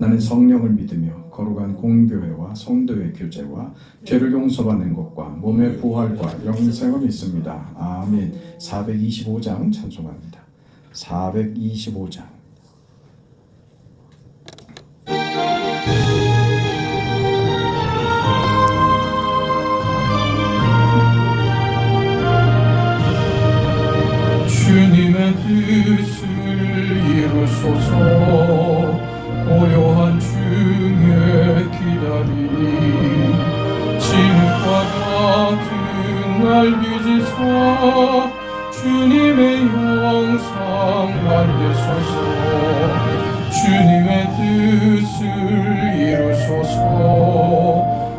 나는 성령을 믿으며 거룩한 공교회와 성도의 교제와 죄를 용서받는 것과 몸의 부활과 영생을 믿습니다. 아멘. 425장 찬송합니다. 425장. 주님의 뜻을 이루소서 날 빚으사 주님의 형상 만드소서. 주님의 뜻을 이루소서.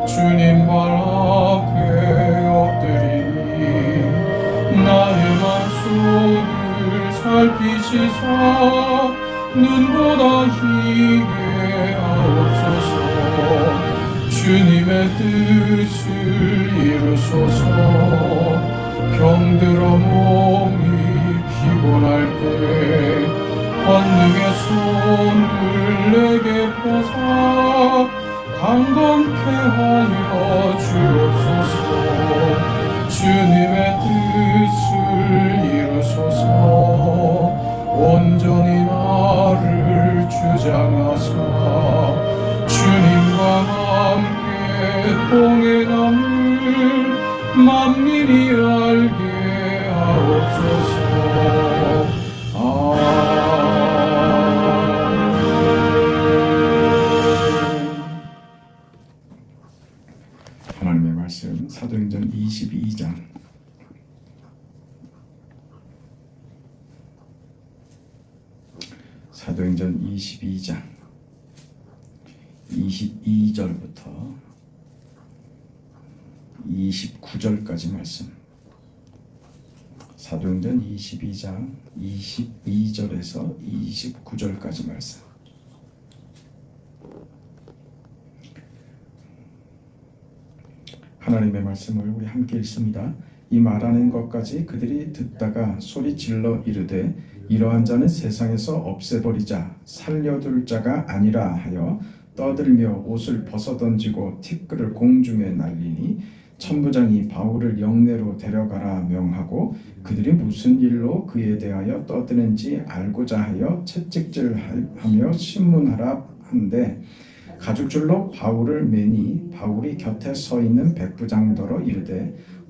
주님 발 앞에 엎드리니 나의 맘속을 살피시사. 눈보다 희게 주님의 뜻을 이루소서. 병들어 몸이 피곤할 때 권능의 손을 내게 펴사 강건케 하여 주옵소서. 주님의 뜻을 이루소서. 온전히 나를 주장하사 주님과 함께 동행함을 만민이 알게 하옵소서. 하나님의 말씀 사도행전 22장. 사도행전 22장 22절부터 29절까지 말씀. 사도행전 22장 22절에서 29절까지 말씀. 하나님의 말씀을 우리 함께 읽습니다. 이 말하는 것까지 그들이 듣다가 소리 질러 이르되 이러한 자는 세상에서 없애버리자. 살려둘 자가 아니라 하여 떠들며 옷을 벗어던지고 티끌을 공중에 날리니 천부장이 바울을 영내로 데려가라 명하고 그들이 무슨 일로 그에 대하여 떠드는지 알고자 하여 채찍질하며 신문하라 한데 가죽줄로 바울을 매니 바울이 곁에 서 있는 백부장더러 이르되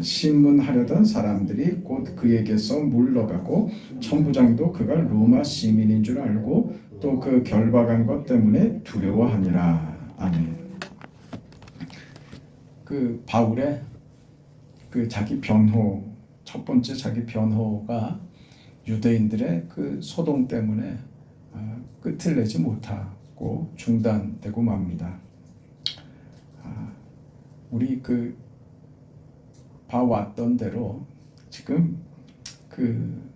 신문하려던 사람들이 곧 그에게서 물러가고 천부장도 그가 로마 시민인 줄 알고 또 그 결박한 것 때문에 두려워하니라 아멘. 그 바울의 그 자기 변호 첫 번째 자기 변호가 유대인들의 그 소동 때문에 아, 끝을 내지 못하고 중단되고 맙니다. 아, 우리 그 봐왔던 대로 지금 그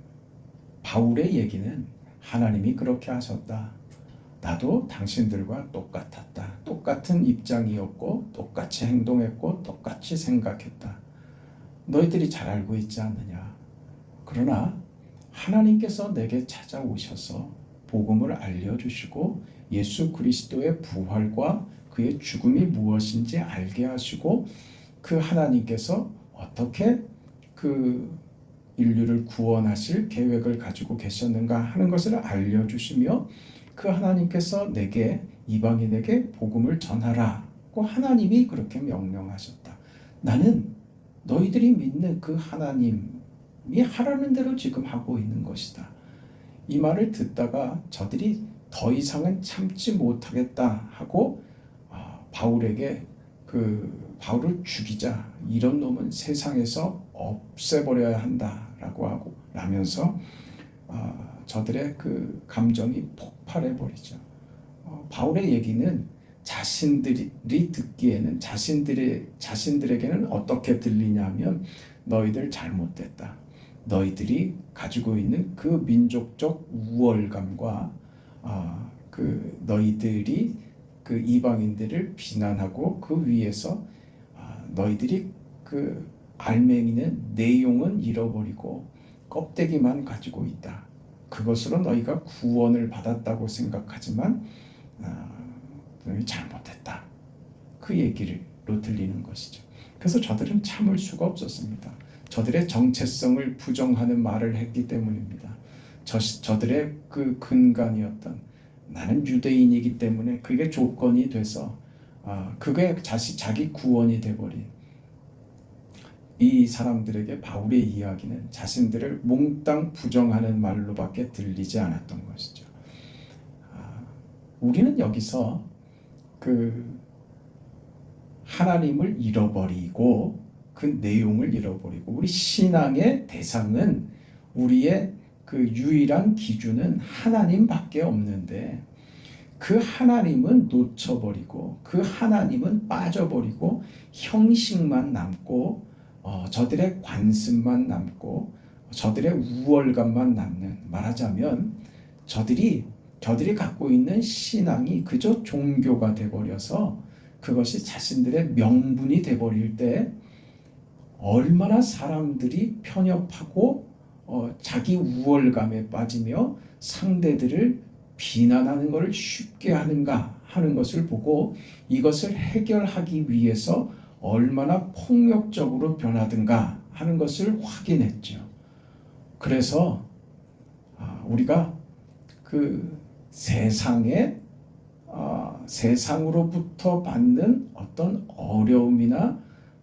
바울의 얘기는 하나님이 그렇게 하셨다. 나도 당신들과 똑같았다. 똑같은 입장이었고 똑같이 행동했고 똑같이 생각했다. 너희들이 잘 알고 있지 않느냐. 그러나 하나님께서 내게 찾아오셔서 복음을 알려주시고 예수 그리스도의 부활과 그의 죽음이 무엇인지 알게 하시고 그 하나님께서 어떻게 그 인류를 구원하실 계획을 가지고 계셨는가 하는 것을 알려주시며 그 하나님께서 내게 이방인에게 복음을 전하라 그 하나님이 그렇게 명령하셨다. 나는 너희들이 믿는 그 하나님이 하라는 대로 지금 하고 있는 것이다. 이 말을 듣다가 저들이 더 이상은 참지 못하겠다 하고 아, 바울에게 그 바울을 죽이자 이런 놈은 세상에서 없애버려야 한다라고 하고 라면서 아, 저들의 그 감정이 폭발해 버리죠. 어, 바울의 얘기는 자신들이 듣기에는 자신들의 자신들에게는 어떻게 들리냐면 너희들 잘못됐다. 너희들이 가지고 있는 그 민족적 우월감과 아, 그 너희들이 그 이방인들을 비난하고 그 위에서 아, 너희들이 그 알맹이는 내용은 잃어버리고 껍데기만 가지고 있다. 그것으로 너희가 구원을 받았다고 생각하지만 아, 너희 잘못했다. 그 얘기로 들리는 것이죠. 그래서 저들은 참을 수가 없었습니다. 저들의 정체성을 부정하는 말을 했기 때문입니다. 저, 저들의 그 근간이었던 나는 유대인이기 때문에 그게 조건이 돼서 아, 그게 자시, 자기 구원이 돼버린 이 사람들에게 바울의 이야기는 자신들을 몽땅 부정하는 말로밖에 들리지 않았던 것이죠. 아, 우리는 여기서 그 하나님을 잃어버리고 그 내용을 잃어버리고 우리 신앙의 대상은 우리의 그 유일한 기준은 하나님밖에 없는데 그 하나님은 놓쳐버리고 그 하나님은 빠져버리고 형식만 남고 어, 저들의 관습만 남고 저들의 우월감만 남는 말하자면 저들이 저들이 갖고 있는 신앙이 그저 종교가 돼버려서 그것이 자신들의 명분이 돼버릴 때 얼마나 사람들이 편협하고 어, 자기 우월감에 빠지며 상대들을 비난하는 것을 쉽게 하는가 하는 것을 보고 이것을 해결하기 위해서 얼마나 폭력적으로 변하든가 하는 것을 확인했죠. 그래서 아, 우리가 그 세상에 아, 세상으로부터 받는 어떤 어려움이나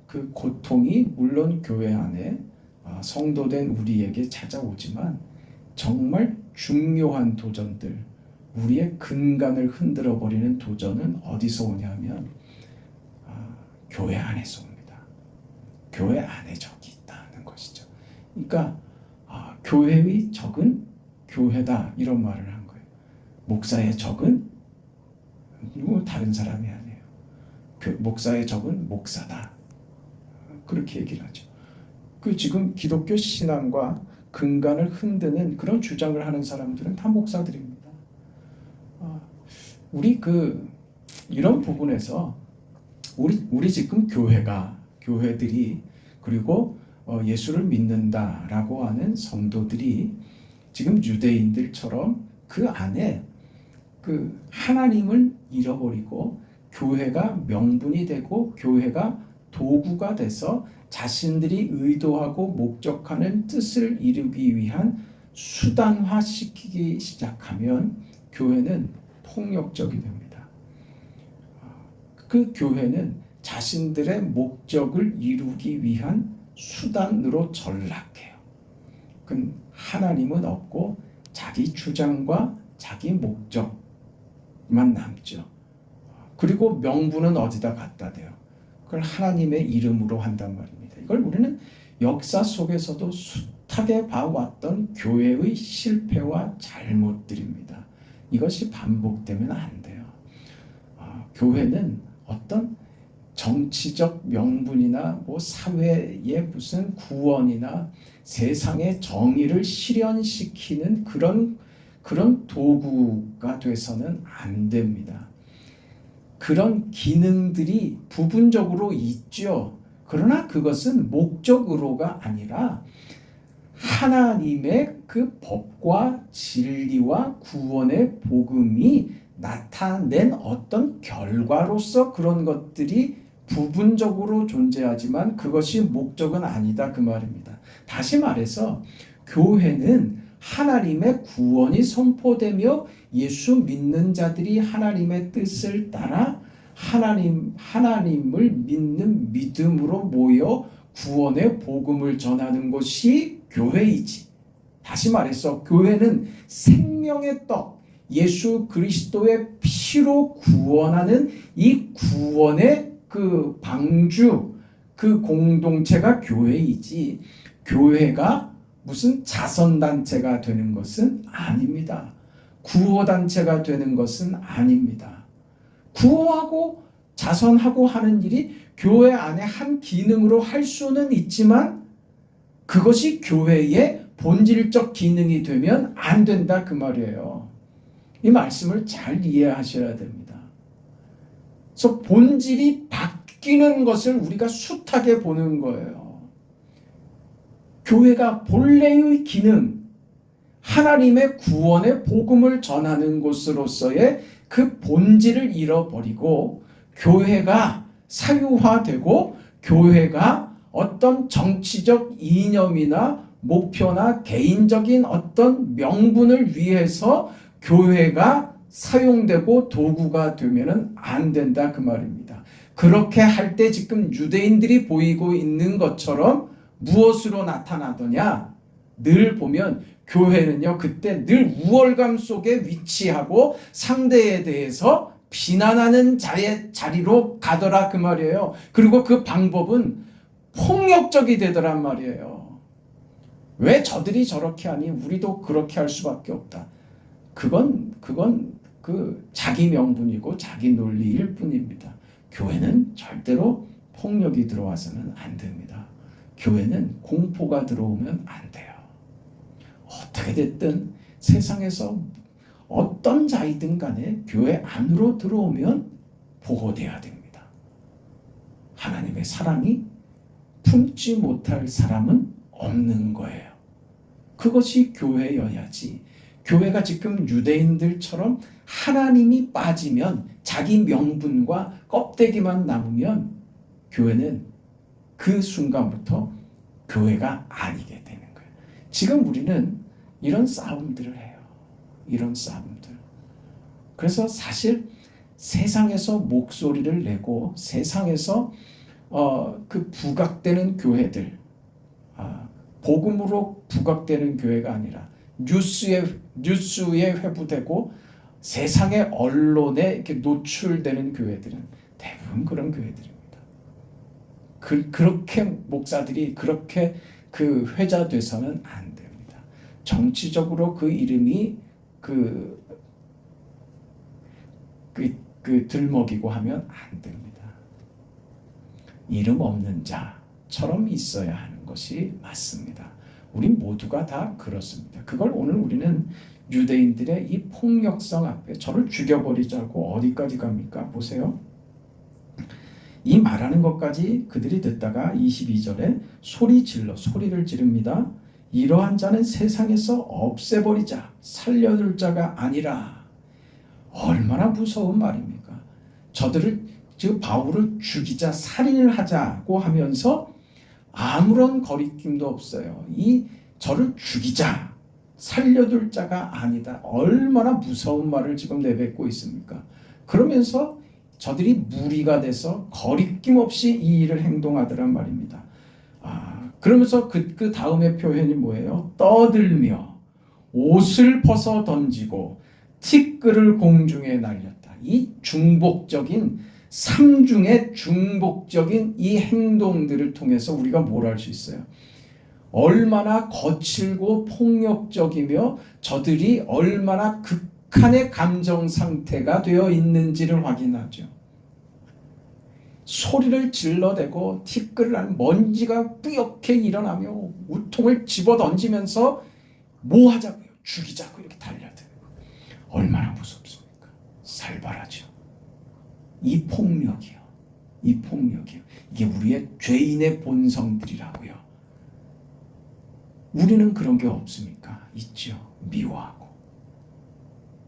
그 고통이 물론 교회 안에 아, 성도된 우리에게 찾아오지만 정말 중요한 도전들, 우리의 근간을 흔들어 버리는 도전은 어디서 오냐면 아, 교회 안에서 옵니다. 교회 안에 적이 있다는 것이죠. 그러니까 아, 교회의 적은 교회다 이런 말을 한 거예요. 목사의 적은 뭐 다른 사람이 아니에요. 교, 목사의 적은 목사다. 그렇게 얘기를 하죠. 그 지금 기독교 신앙과 근간을 흔드는 그런 주장을 하는 사람들은 다 목사들입니다. 아, 우리 그 이런 부분에서 우리 우리 지금 교회가 교회들이 그리고 어, 예수를 믿는다라고 하는 성도들이 지금 유대인들처럼 그 안에 그 하나님을 잃어버리고 교회가 명분이 되고 교회가 도구가 돼서 자신들이 의도하고 목적하는 뜻을 이루기 위한 수단화시키기 시작하면 교회는 폭력적이 됩니다. 그 교회는 자신들의 목적을 이루기 위한 수단으로 전락해요. 그 하나님은 없고 자기 주장과 자기 목적만 남죠. 그리고 명분은 어디다 갖다 대요. 그걸 하나님의 이름으로 한단 말입니다. 이걸 우리는 역사 속에서도 숱하게 봐왔던 교회의 실패와 잘못들입니다. 이것이 반복되면 안 돼요. 아, 교회는 어떤 정치적 명분이나 뭐 사회의 무슨 구원이나 세상의 정의를 실현시키는 그런 그런 도구가 돼서는 안 됩니다. 그런 기능들이 부분적으로 있죠. 그러나 그것은 목적으로가 아니라 하나님의 그 법과 진리와 구원의 복음이 나타낸 어떤 결과로서 그런 것들이 부분적으로 존재하지만 그것이 목적은 아니다 그 말입니다. 다시 말해서 교회는 하나님의 구원이 선포되며 예수 믿는 자들이 하나님의 뜻을 따라 하나님 하나님을 믿는 믿음으로 모여 구원의 복음을 전하는 것이 교회이지. 다시 말해서 교회는 생명의 떡 예수 그리스도의 피로 구원하는 이 구원의 그 방주 그 공동체가 교회이지 교회가 무슨 자선단체가 되는 것은 아닙니다. 구호단체가 되는 것은 아닙니다. 구호하고 자선하고 하는 일이 교회 안에 한 기능으로 할 수는 있지만 그것이 교회의 본질적 기능이 되면 안 된다 그 말이에요. 이 말씀을 잘 이해하셔야 됩니다. 그래서 본질이 바뀌는 것을 우리가 숱하게 보는 거예요. 교회가 본래의 기능, 하나님의 구원의 복음을 전하는 곳으로서의 그 본질을 잃어버리고 교회가 사유화되고 교회가 어떤 정치적 이념이나 목표나 개인적인 어떤 명분을 위해서 교회가 사용되고 도구가 되면은 안 된다 그 말입니다. 그렇게 할 때 지금 유대인들이 보이고 있는 것처럼 무엇으로 나타나더냐? 늘 보면 교회는요, 그때 늘 우월감 속에 위치하고 상대에 대해서 비난하는 자의 자리로 가더라 그 말이에요. 그리고 그 방법은 폭력적이 되더란 말이에요. 왜 저들이 저렇게 하니 우리도 그렇게 할 수밖에 없다. 그건 그건 그 자기 명분이고 자기 논리일 뿐입니다. 교회는 절대로 폭력이 들어와서는 안 됩니다. 교회는 공포가 들어오면 안 돼요. 어떻게 됐든 세상에서 어떤 자이든 간에 교회 안으로 들어오면 보호돼야 됩니다. 하나님의 사랑이 품지 못할 사람은 없는 거예요. 그것이 교회여야지. 교회가 지금 유대인들처럼 하나님이 빠지면 자기 명분과 껍데기만 남으면 교회는 그 순간부터 교회가 아니게 되는 거예요. 지금 우리는 이런 싸움들을 해요. 이런 싸움들. 그래서 사실 세상에서 목소리를 내고 세상에서 어, 그 부각되는 교회들, 아, 복음으로 부각되는 교회가 아니라 뉴스에 뉴스에 회부되고 세상의 언론에 이렇게 노출되는 교회들은 대부분 그런 교회들입니다. 그, 그렇게 목사들이 그렇게 그 회자돼서는 안. 정치적으로 그 이름이 그, 그, 그 들먹이고 하면 안 됩니다. 이름 없는 자처럼 있어야 하는 것이 맞습니다. 우리 모두가 다 그렇습니다. 그걸 오늘 우리는 유대인들의 이 폭력성 앞에 저를 죽여버리자고 어디까지 갑니까? 보세요. 이 말하는 것까지 그들이 듣다가 22절에 소리 질러 소리를 지릅니다. 이러한 자는 세상에서 없애버리자 살려둘 자가 아니라 얼마나 무서운 말입니까? 저들을 즉 바울을 죽이자 살인을 하자고 하면서 아무런 거리낌도 없어요. 이 저를 죽이자 살려둘 자가 아니다. 얼마나 무서운 말을 지금 내뱉고 있습니까? 그러면서 저들이 무리가 돼서 거리낌 없이 이 일을 행동하더란 말입니다. 아, 그러면서 그, 그 다음의 표현이 뭐예요? 떠들며 옷을 벗어 던지고 티끌을 공중에 날렸다. 이 중복적인 삼중의 중복적인 이 행동들을 통해서 우리가 뭘할수 있어요? 얼마나 거칠고 폭력적이며 저들이 얼마나 극한의 감정 상태가 되어 있는지를 확인하죠. 소리를 질러대고 티끌을 한 먼지가 뿌옇게 일어나며 우통을 집어 던지면서 뭐 하자고요? 죽이자고 이렇게 달려들고 얼마나 무섭습니까? 살벌하죠. 이 폭력이요. 이 폭력이요. 이게 우리의 죄인의 본성들이라고요. 우리는 그런 게 없습니까? 있죠. 미워하고,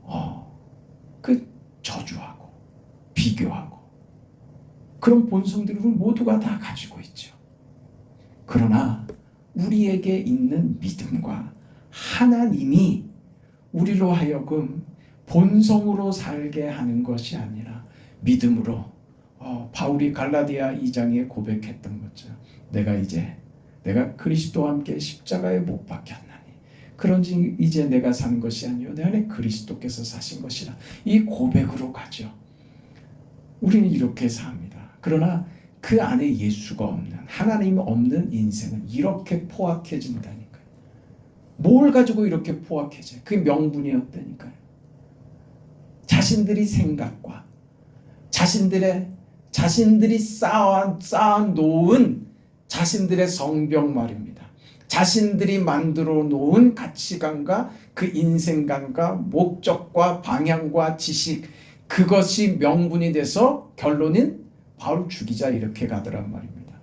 어, 그 저주하고, 비교하고. 그런 본성들을 모두가 다 가지고 있죠. 그러나 우리에게 있는 믿음과 하나님이 우리로 하여금 본성으로 살게 하는 것이 아니라 믿음으로 어, 바울이 갈라디아 2장에 고백했던 거죠. 내가 이제 내가 그리스도와 함께 십자가에 못 박혔나니 그런지 이제 내가 사는 것이 아니요 내 안에 그리스도께서 사신 것이라 이 고백으로 가죠. 우리는 이렇게 삽니다. 그러나 그 안에 예수가 없는 하나님 없는 인생은 이렇게 포악해진다니까요. 뭘 가지고 이렇게 포악해져요? 그게 명분이었다니까요. 자신들이 생각과 자신들의 자신들이 쌓아 쌓아 놓은 자신들의 성병 말입니다. 자신들이 만들어 놓은 가치관과 그 인생관과 목적과 방향과 지식 그것이 명분이 돼서 결론은 바울 죽이자 이렇게 가더란 말입니다.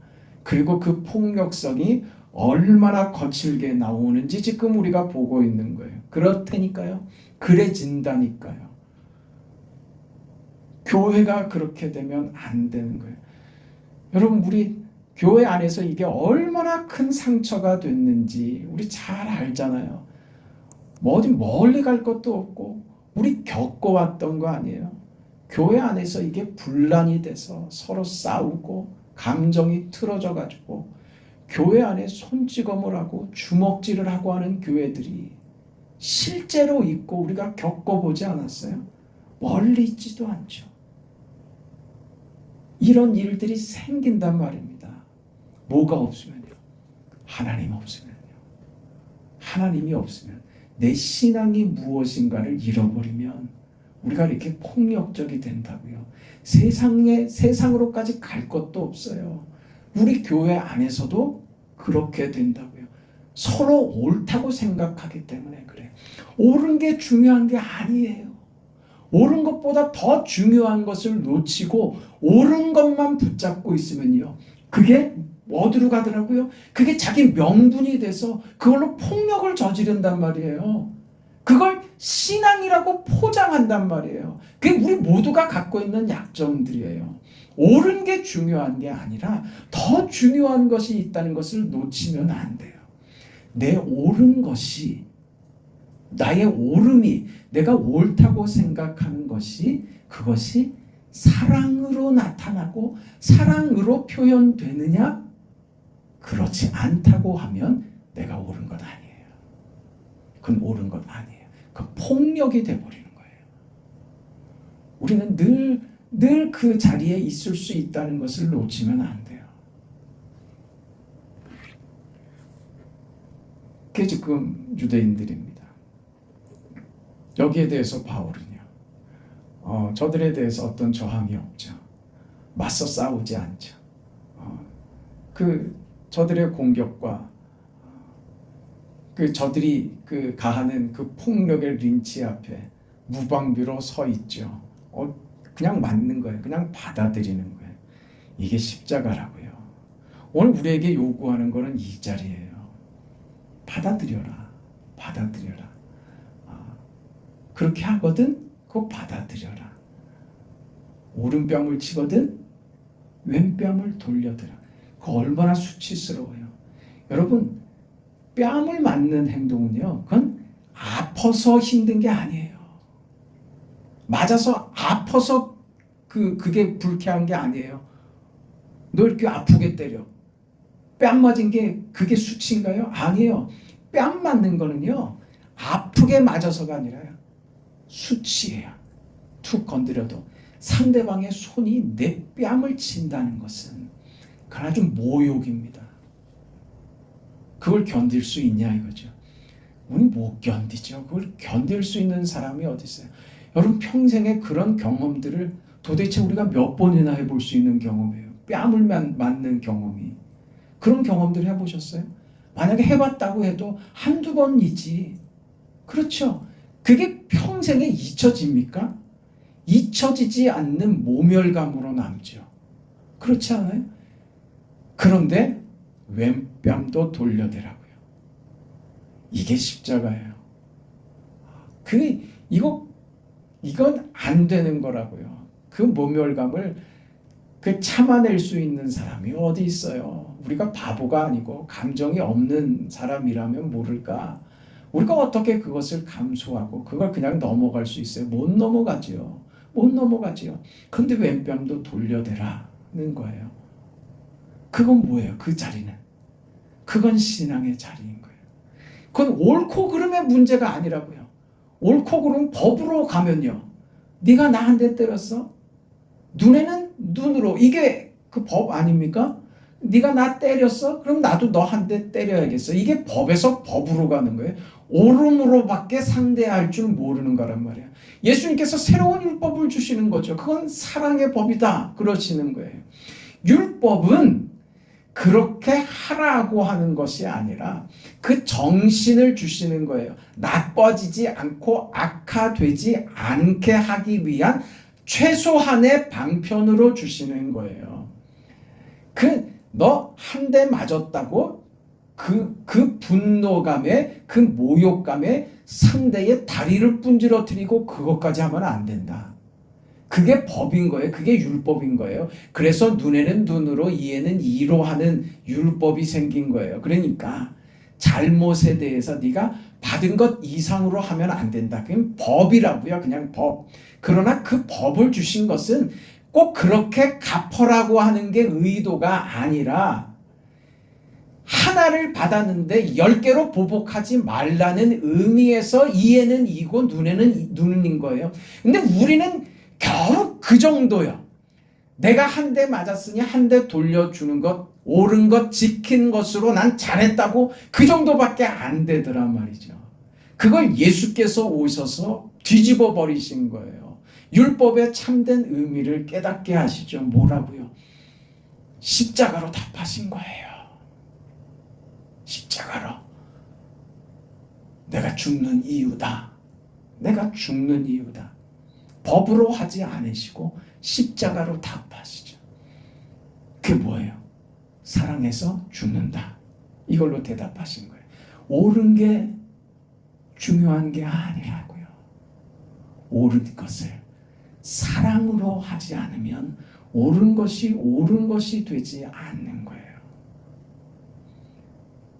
그리고 그 폭력성이 얼마나 거칠게 나오는지 지금 우리가 보고 있는 거예요. 그렇다니까요. 그래진다니까요. 교회가 그렇게 되면 안 되는 거예요. 여러분 우리 교회 안에서 이게 얼마나 큰 상처가 됐는지 우리 잘 알잖아요. 뭐 어디 멀리 갈 것도 없고 우리 겪어왔던 거 아니에요. 교회 안에서 이게 분란이 돼서 서로 싸우고 감정이 틀어져 가지고 교회 안에 손찌검을 하고 주먹질을 하고 하는 교회들이 실제로 있고 우리가 겪어보지 않았어요? 멀리 있지도 않죠. 이런 일들이 생긴단 말입니다. 뭐가 없으면요? 하나님 없으면요. 하나님이 없으면 내 신앙이 무엇인가를 잃어버리면 우리가 이렇게 폭력적이 된다고요. 세상에 세상으로까지 갈 것도 없어요. 우리 교회 안에서도 그렇게 된다고요. 서로 옳다고 생각하기 때문에 그래. 옳은 게 중요한 게 아니에요. 옳은 것보다 더 중요한 것을 놓치고 옳은 것만 붙잡고 있으면요. 그게 어디로 가더라고요? 그게 자기 명분이 돼서 그걸로 폭력을 저지른단 말이에요. 그걸 신앙이라고 포장한단 말이에요. 그게 우리 모두가 갖고 있는 약점들이에요. 옳은 게 중요한 게 아니라 더 중요한 것이 있다는 것을 놓치면 안 돼요. 내 옳은 것이 나의 옳음이 내가 옳다고 생각하는 것이 그것이 사랑으로 나타나고 사랑으로 표현되느냐? 그렇지 않다고 하면 내가 옳은 것 아니에요. 그건 옳은 것 아니에요. 그 폭력이 돼버리는 거예요. 우리는 늘, 늘 그 자리에 있을 수 있다는 것을 놓치면 안 돼요. 그게 지금 유대인들입니다. 여기에 대해서 바울은요, 어, 저들에 대해서 어떤 저항이 없죠. 맞서 싸우지 않죠. 어, 그 저들의 공격과 그 저들이 그 가하는 그 폭력의 린치 앞에 무방비로 서 있죠. 어, 그냥 맞는 거예요. 그냥 받아들이는 거예요. 이게 십자가라고요. 오늘 우리에게 요구하는 거는 이 자리예요. 받아들여라. 받아들여라. 아, 그렇게 하거든 그거 받아들여라. 오른뺨을 치거든 왼뺨을 돌려드라. 그 얼마나 수치스러워요. 여러분 뺨을 맞는 행동은요. 그건 아파서 힘든 게 아니에요. 맞아서 아파서 그 그게 불쾌한 게 아니에요. 너 이렇게 아프게 때려. 뺨 맞은 게 그게 수치인가요? 아니에요. 뺨 맞는 거는요. 아프게 맞아서가 아니라요. 수치예요. 툭 건드려도 상대방의 손이 내 뺨을 친다는 것은 그건 아주 모욕입니다. 그걸 견딜 수 있냐 이거죠. 우리 못 견디죠. 그걸 견딜 수 있는 사람이 어디 있어요? 여러분 평생에 그런 경험들을 도대체 우리가 몇 번이나 해볼 수 있는 경험이에요. 뺨을 맞는 경험이. 그런 경험들 해보셨어요? 만약에 해봤다고 해도 한두 번이지. 그렇죠. 그게 평생에 잊혀집니까? 잊혀지지 않는 모멸감으로 남죠. 그렇지 않아요? 그런데 왼 뺨도 돌려대라고요. 이게 십자가예요. 그 이거 이건 안 되는 거라고요. 그 모멸감을 그 참아낼 수 있는 사람이 어디 있어요? 우리가 바보가 아니고 감정이 없는 사람이라면 모를까? 우리가 어떻게 그것을 감수하고 그걸 그냥 넘어갈 수 있어요? 못 넘어가죠. 못 넘어가지요. 근데 왼뺨도 돌려대라는 거예요. 그건 뭐예요? 그 자리는 그건 신앙의 자리인 거예요. 그건 옳고 그름의 문제가 아니라고요. 옳고 그름 법으로 가면요. 네가 나한대 때렸어? 눈에는 눈으로 이게 그 법 아닙니까? 네가 나 때렸어? 그럼 나도 너 한 대 때려야겠어. 이게 법에서 법으로 가는 거예요. 옳음으로밖에 상대할 줄 모르는 거란 말이야. 예수님께서 새로운 율법을 주시는 거죠. 그건 사랑의 법이다. 그러시는 거예요. 율법은 그렇게 하라고 하는 것이 아니라 그 정신을 주시는 거예요. 나빠지지 않고 악화되지 않게 하기 위한 최소한의 방편으로 주시는 거예요. 그 너 한 대 맞았다고 그, 그 분노감에 그 모욕감에 상대의 다리를 분지러뜨리고 그것까지 하면 안 된다. 그게 법인 거예요. 그게 율법인 거예요. 그래서 눈에는 눈으로 이에는 이로 하는 율법이 생긴 거예요. 그러니까 잘못에 대해서 네가 받은 것 이상으로 하면 안 된다. 그냥 법이라고요. 그냥 법. 그러나 그 법을 주신 것은 꼭 그렇게 갚으라고 하는 게 의도가 아니라 하나를 받았는데 열 개로 보복하지 말라는 의미에서 이에는 이고 눈에는 눈인 거예요. 근데 우리는 겨우 그 정도요. 내가 한 대 맞았으니 한 대 돌려주는 것, 옳은 것, 지킨 것으로 난 잘했다고 그 정도밖에 안 되더란 말이죠. 그걸 예수께서 오셔서 뒤집어 버리신 거예요. 율법의 참된 의미를 깨닫게 하시죠. 뭐라고요? 십자가로 답하신 거예요. 십자가로. 내가 죽는 이유다. 내가 죽는 이유다. 법으로 하지 않으시고 십자가로 답하시죠. 그게 뭐예요? 사랑해서 죽는다. 이걸로 대답하신 거예요. 옳은 게 중요한 게 아니라고요. 옳은 것을 사랑으로 하지 않으면 옳은 것이 옳은 것이 되지 않는 거예요.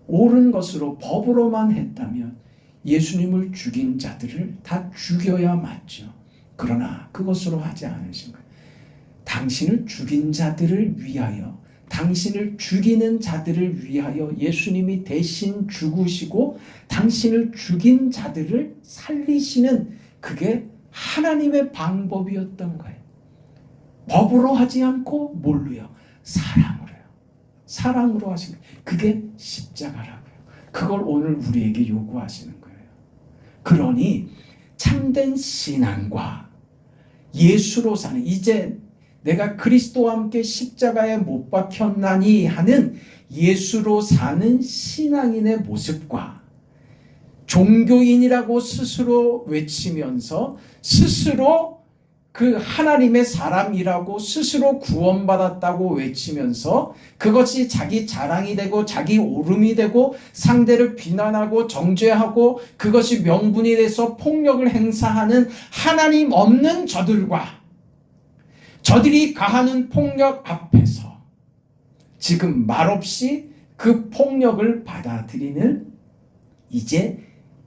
옳은 것으로 법으로만 했다면 예수님을 죽인 자들을 다 죽여야 맞죠. 그러나 그것으로 하지 않으신 거예요. 당신을 죽인 자들을 위하여 당신을 죽이는 자들을 위하여 예수님이 대신 죽으시고 당신을 죽인 자들을 살리시는 그게 하나님의 방법이었던 거예요. 법으로 하지 않고 뭘로요? 사랑으로요. 사랑으로 하신 거예요. 그게 십자가라고요. 그걸 오늘 우리에게 요구하시는 거예요. 그러니 참된 신앙과 예수로 사는 이제 내가 그리스도와 함께 십자가에 못 박혔나니 하는 예수로 사는 신앙인의 모습과 종교인이라고 스스로 외치면서 스스로 그 하나님의 사람이라고 스스로 구원받았다고 외치면서 그것이 자기 자랑이 되고 자기 오름이 되고 상대를 비난하고 정죄하고 그것이 명분이 돼서 폭력을 행사하는 하나님 없는 저들과 저들이 가하는 폭력 앞에서 지금 말없이 그 폭력을 받아들이는 이제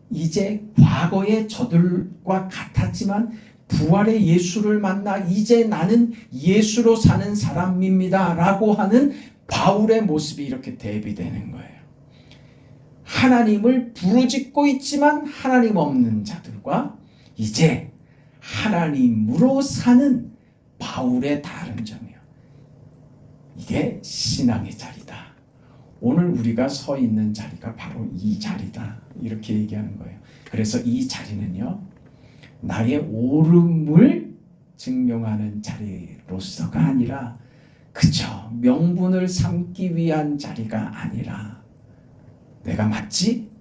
이제 과거의 저들과 같았지만 부활의 예수를 만나 이제 나는 예수로 사는 사람입니다 라고 하는 바울의 모습이 이렇게 대비되는 거예요. 하나님을 부르짖고 있지만 하나님 없는 자들과 이제 하나님으로 사는 바울의 다른 점이요. 이게 신앙의 자리다. 오늘 우리가 서 있는 자리가 바로 이 자리다. 이렇게 얘기하는 거예요. 그래서 이 자리는요. 나의 옳음을 증명하는 자리로서가 아니라 그저 명분을 삼기 위한 자리가 아니라 내가 맞지?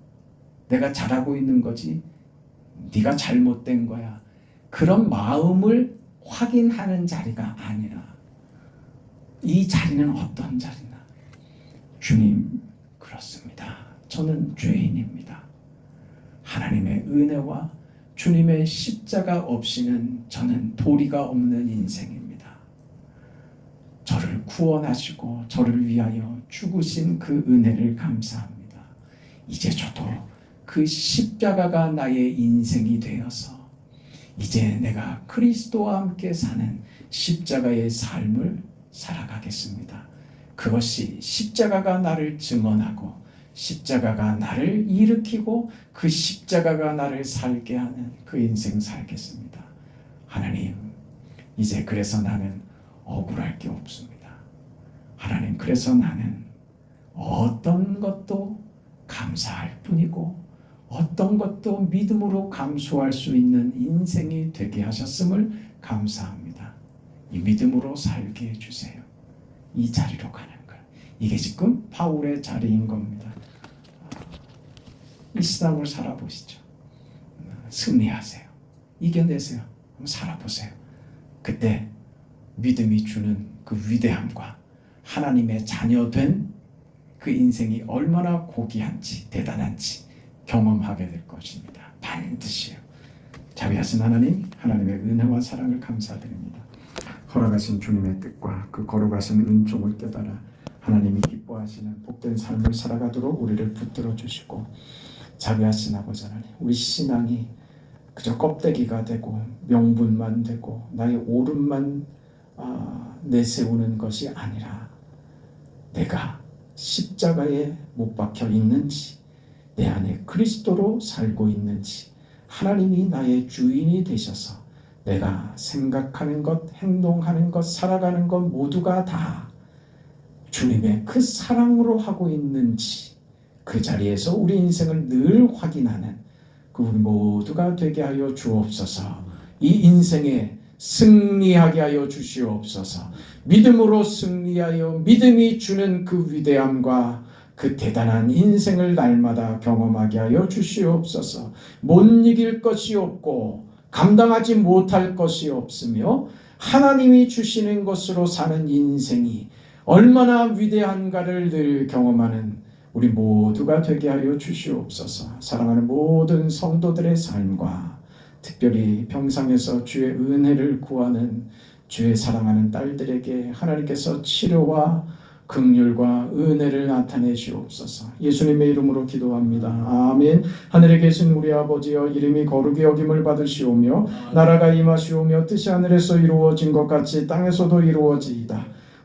내가 잘하고 있는 거지? 네가 잘못된 거야. 그런 마음을 확인하는 자리가 아니라 이 자리는 어떤 자리나? 주님, 그렇습니다. 저는 죄인입니다. 하나님의 은혜와 주님의 십자가 없이는 저는 도리가 없는 인생입니다. 저를 구원하시고 저를 위하여 죽으신 그 은혜를 감사합니다. 이제 저도 그 십자가가 나의 인생이 되어서 이제 내가 그리스도와 함께 사는 십자가의 삶을 살아가겠습니다. 그것이 십자가가 나를 증언하고 십자가가 나를 일으키고 그 십자가가 나를 살게 하는 그 인생 살겠습니다. 하나님, 이제 그래서 나는 억울할 게 없습니다. 하나님, 그래서 나는 어떤 것도 감사할 뿐이고 어떤 것도 믿음으로 감수할 수 있는 인생이 되게 하셨음을 감사합니다. 이 믿음으로 살게 해주세요. 이 자리로 가는 것. 이게 지금 바울의 자리인 겁니다. 이 신앙을 살아보시죠. 승리하세요. 이겨내세요. 한번 살아보세요. 그때 믿음이 주는 그 위대함과 하나님의 자녀된 그 인생이 얼마나 고귀한지 대단한지 경험하게 될 것입니다. 반드시요. 자비하신 하나님, 하나님의 은혜와 사랑을 감사드립니다. 허락하신 주님의 뜻과 그 거룩하신 은총을 깨달아 하나님이 기뻐하시는 복된 삶을 살아가도록 우리를 붙들어 주시고 자비하신 아버지 하나님, 우리 신앙이 그저 껍데기가 되고 명분만 되고 나의 오름만 아, 내세우는 것이 아니라 내가 십자가에 못 박혀 있는지 내 안에 그리스도로 살고 있는지 하나님이 나의 주인이 되셔서 내가 생각하는 것, 행동하는 것, 살아가는 것 모두가 다 주님의 그 사랑으로 하고 있는지 그 자리에서 우리 인생을 늘 확인하는 그 우리 모두가 되게 하여 주옵소서. 이 인생에 승리하게 하여 주시옵소서. 믿음으로 승리하여 믿음이 주는 그 위대함과 그 대단한 인생을 날마다 경험하게 하여 주시옵소서. 못 이길 것이 없고 감당하지 못할 것이 없으며 하나님이 주시는 것으로 사는 인생이 얼마나 위대한가를 늘 경험하는 우리 모두가 되게 하여 주시옵소서. 사랑하는 모든 성도들의 삶과 특별히 평상에서 주의 은혜를 구하는 주의 사랑하는 딸들에게 하나님께서 치료와 긍휼과 은혜를 나타내시옵소서. 예수님의 이름으로 기도합니다. 아멘. 하늘에 계신 우리 아버지여 이름이 거룩히 여김을 받으시오며 나라가 임하시오며 뜻이 하늘에서 이루어진 것 같이 땅에서도 이루어지이다.